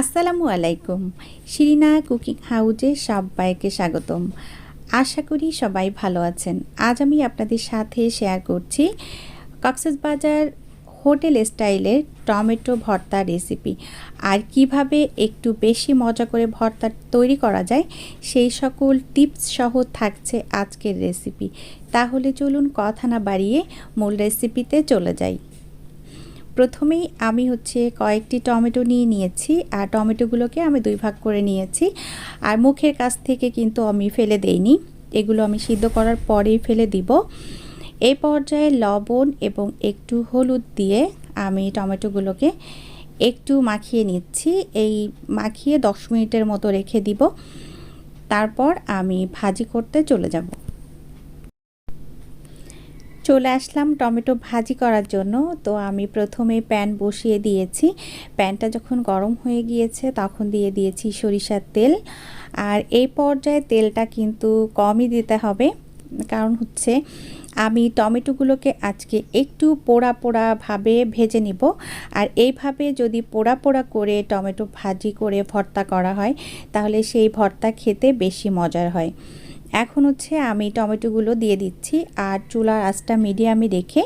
আসসালামু আলাইকুম। শিরিনা কুকিং হাউজে সবাইকে স্বাগতম। আশা করি সবাই ভালো আছেন। আজ আমি আপনাদের সাথে শেয়ার করছি কক্সবাজার হোটেল স্টাইলের টমেটো ভর্তা রেসিপি আর কীভাবে একটু বেশি মজা করে ভর্তা তৈরি করা যায়, সেই সকল টিপস সহ থাকছে আজকের রেসিপি তাহলে চলুন কথা না বাড়িয়ে মূল রেসিপিতে চলে যাই। প্রথমেই আমি হচ্ছে কয়েকটি টমেটো নিয়ে নিয়েছি, আর টমেটোগুলোকে আমি দুই ভাগ করে নিয়েছি। আর মুখের কাছ থেকে কিন্তু আমি ফেলে দেইনি। এগুলো আমি সিদ্ধ করার পরেই ফেলে দিব। এই পর্যায়ে লবণ এবং একটু হলুদ দিয়ে আমি টমেটোগুলোকে একটু মাখিয়ে নিচ্ছি। এই মাখিয়ে দশ মিনিটের মতো রেখে দিব। তারপর আমি ভাজি করতে চলে যাব। চলে আসলাম টমেটো ভাজি করার জন্য। তো আমি প্রথমে প্যান বসিয়ে দিয়েছি। প্যানটা যখন গরম হয়ে গিয়েছে তখন দিয়ে দিয়েছি সরিষার তেল। আর এই পর্যায়ে তেলটা কিন্তু কমই দিতে হবে। কারণ হচ্ছে আমি টমেটোগুলোকে আজকে একটু পোড়া পোড়াভাবে ভেজে নিব। আর এইভাবে যদি পোড়া পোড়া করে টমেটো ভাজি করে ভর্তা করা হয়, তাহলে সেই ভর্তা খেতে বেশি মজার হয়। এখন হচ্ছে আমি টমেটোগুলো দিয়ে দিচ্ছি আর চুলার আঁচটা মিডিয়ামে রেখে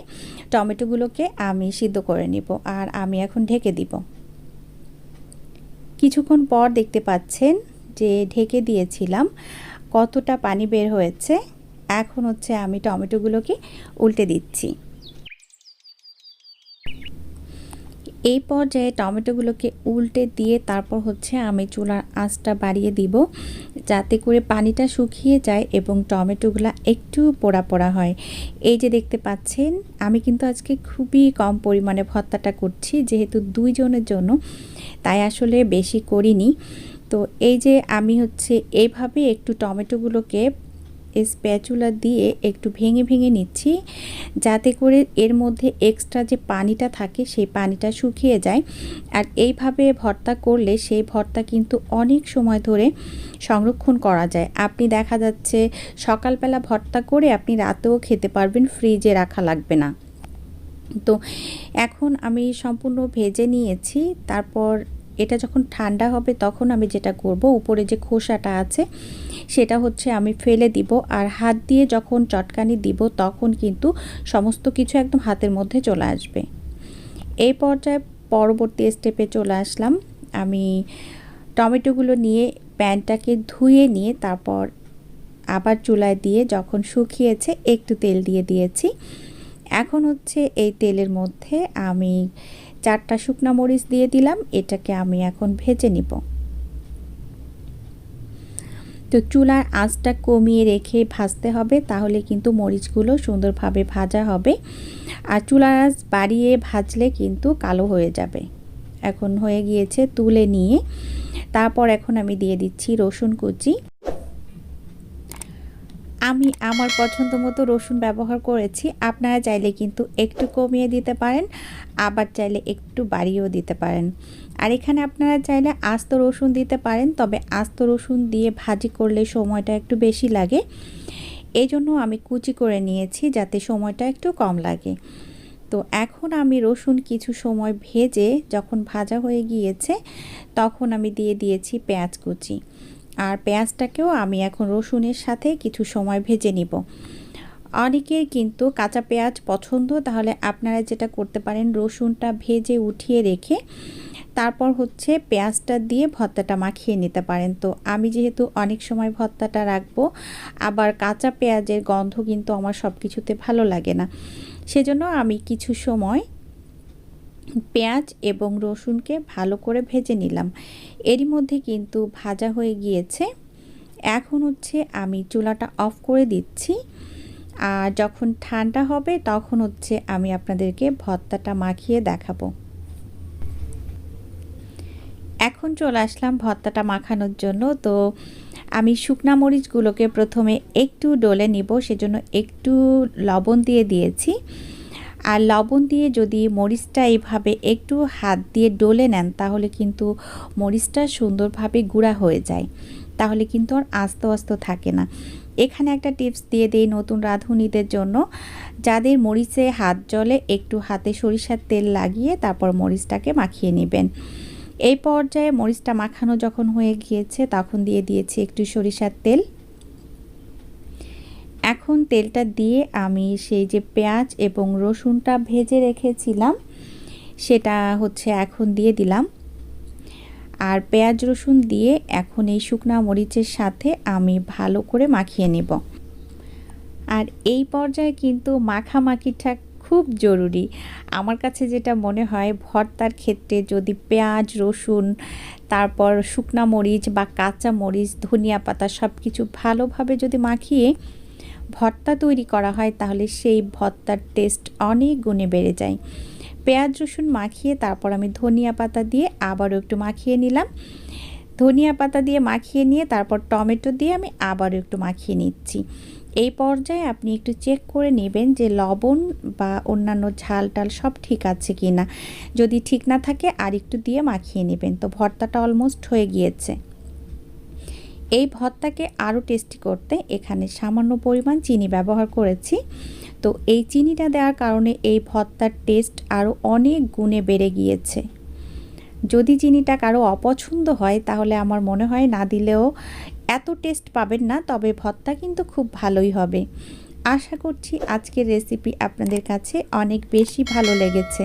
টমেটোগুলোকে আমি সিদ্ধ করে নিব আর আমি এখন ঢেকে দিব। কিছুক্ষণ পর দেখতে পাচ্ছেন যে ঢেকে দিয়েছিলাম, কতটা পানি বের হয়েছে। এখন হচ্ছে আমি টমেটোগুলোকে উল্টে দিচ্ছি। এই পর্যায়ে টমেটোগুলোকে উল্টে দিয়ে তারপর হচ্ছে আমি চুলার আঁচটা বাড়িয়ে দিব, যাতে করে পানিটা শুকিয়ে যায় এবং টমেটোগুলো একটু পোড়া পোড়া হয়। এই যে দেখতে পাচ্ছেন, আমি কিন্তু আজকে খুবই কম পরিমাণে ভর্তাটা করছি, যেহেতু দুইজনের জন্য, তাই আসলে বেশি করিনি। তো এই যে আমি হচ্ছে এইভাবে একটু টমেটোগুলোকে স্প্যাচুলা দিয়ে একটু ভেঙে ভেঙে নিচ্ছি, যাতে করে এর মধ্যে এক্সট্রা যে পানিটা থাকে সেই পানিটা শুকিয়ে যায়। আর এইভাবে ভর্তা করলে সেই ভর্তা কিন্তু অনেক সময় ধরে সংরক্ষণ করা যায়। আপনি দেখা যাচ্ছে সকালবেলা ভর্তা করে আপনি রাতেও খেতে পারবেন ফ্রিজে রাখা লাগবে না। তো এখন আমি সম্পূর্ণ ভেজে নিয়েছি, তারপর এটা যখন ঠান্ডা হবে তখন আমি যেটা করব, উপরে যে খোসাটা আছে সেটা হচ্ছে আমি ফেলে দিব আর হাত দিয়ে যখন চটকানি দিব তখন কিন্তু সমস্ত কিছু একদম হাতের মধ্যে চলে আসবে। এই পর্যায়ে পরবর্তী স্টেপে চলে আসলাম। আমি টমেটোগুলো নিয়ে প্যানটাকে ধুয়ে নিয়ে তারপর আবার চুলায় দিয়ে যখন শুকিয়েছে একটু তেল দিয়ে দিয়েছি। এখন হচ্ছে এই তেলের মধ্যে আমি চারটা শুকনা মরিচ দিয়ে দিলাম। এটাকে আমি এখন ভেজে নিব। তো চুলার আঁচটা কমিয়ে রেখে ভাজতে হবে, তাহলে কিন্তু মরিচগুলো সুন্দরভাবে ভাজা হবে। আর চুলার আঁচ বাড়িয়ে ভাজলে কিন্তু কালো হয়ে যাবে। এখন হয়ে গিয়েছে তুলে নিয়ে। তারপর এখন আমি দিয়ে দিচ্ছি রসুন কুচি। আমি আমার পছন্দ মতো রসুন ব্যবহার করেছি। আপনারা চাইলে কিন্তু একটু কমিয়ে দিতে পারেন, আবার চাইলে একটু বাড়িয়েও দিতে পারেন। আর এখানে আপনারা চাইলে আস্ত রসুন দিতে পারেন, তবে আস্ত রসুন দিয়ে ভাজি করলে সময়টা একটু বেশি লাগে। এই জন্য আমি কুচি করে নিয়েছি যাতে সময়টা একটু কম লাগে। তো এখন আমি রসুন কিছু সময় ভেজে যখন ভাজা হয়ে গিয়েছে, তখন আমি দিয়ে দিয়েছি পেঁয়াজ কুচি। আর পেঁয়াজটাকেও আমি এখন রসুনের সাথে কিছু সময় ভেজে নিব। অনেকের কিন্তু কাঁচা পেঁয়াজ পছন্দ, তাহলে আপনারা যেটা করতে পারেন, রসুনটা ভেজে উঠিয়ে রেখে তারপর হচ্ছে পেঁয়াজটা দিয়ে ভর্তাটা মাখিয়ে নিতে পারেন। তো আমি যেহেতু অনেক সময় ভর্তাটা রাখব, আবার কাঁচা পেঁয়াজের গন্ধ কিন্তু আমার সব কিছুতে ভালো লাগে না। সেজন্য আমি কিছু সময় পেঁয়াজ এবং রসুনকে ভালো করে ভেজে নিলাম। এরই মধ্যে কিন্তু ভাজা হয়ে গিয়েছে। এখন হচ্ছে আমি চুলাটা অফ করে দিচ্ছি। আর যখন ঠান্ডা হবে তখন হচ্ছে আমি আপনাদেরকে ভর্তাটা মাখিয়ে দেখাবো। এখন চলে আসলাম ভর্তাটা মাখানোর জন্য। তো আমি শুকনা মরিচগুলোকে প্রথমে একটু ডলে নিব, সেজন্য একটু লবণ দিয়ে দিয়েছি। আর লবণ দিয়ে যদি মরিচটা এইভাবে একটু হাত দিয়ে ডলে নেন, তাহলে কিন্তু মরিচটা সুন্দরভাবে গুঁড়া হয়ে যায়। তাহলে কিন্তু আর আস্ত আস্তে থাকে না। এখানে একটা টিপস দিয়ে দিই নতুন রাঁধুনিদের জন্য। যাদের মরিচে হাত জলে একটু হাতে সরিষার তেল লাগিয়ে তারপর মরিচটাকে মাখিয়ে নেবেন। এই পর্যায়ে মরিচটা মাখানো যখন হয়ে গিয়েছে, তখন দিয়ে দিয়েছি একটু সরিষার তেল। এখন তেলটা দিয়ে আমি সেই যে পেঁয়াজ এবং রসুনটা ভেজে রেখেছিলাম, সেটা হচ্ছে এখন দিয়ে দিলাম। আর পেঁয়াজ রসুন দিয়ে এখন এই শুকনা মরিচের সাথে আমি ভালো করে মাখিয়ে নেব। আর এই পর্যায়ে কিন্তু মাখামাখিটা খুব জরুরি। আমার কাছে যেটা মনে হয়, ভর্তার ক্ষেত্রে যদি পেঁয়াজ, রসুন, তারপর শুকনা মরিচ বা কাঁচা মরিচ, ধনিয়া পাতা সব কিছু ভালোভাবে যদি মাখিয়ে ভর্তা তৈরি করা হয়, তাহলে সেই ভর্তার টেস্ট অনেক গুণে বেড়ে যায়। পেঁয়াজ রসুন মাখিয়ে তারপর আমি ধনিয়া পাতা দিয়ে আবারও একটু মাখিয়ে নিলাম। ধনিয়া পাতা দিয়ে মাখিয়ে নিয়ে তারপর টমেটো দিয়ে আমি আবারও একটু মাখিয়ে নিচ্ছি। এই পর্যায়ে আপনি একটু চেক করে নেবেন যে লবণ বা অন্যান্য ঝাল টাল সব ঠিক আছে কি না যদি ঠিক না থাকে আর একটু দিয়ে মাখিয়ে নেবেন। তো ভর্তাটা অলমোস্ট হয়ে গিয়েছে। এই ভর্তাকে আরও টেস্টি করতে এখানে সামান্য পরিমাণ চিনি ব্যবহার করেছি। তো এই চিনিটা দেওয়ার কারণে এই ভর্তার টেস্ট আরও অনেক গুণে বেড়ে গিয়েছে। যদি চিনিটা কারও অপছন্দ হয়, তাহলে আমার মনে হয় না দিলেও এত টেস্ট পাবেন না, তবে ভর্তা কিন্তু খুব ভালোই হবে। আশা করছি আজকের রেসিপি আপনাদের কাছে অনেক বেশি ভালো লেগেছে।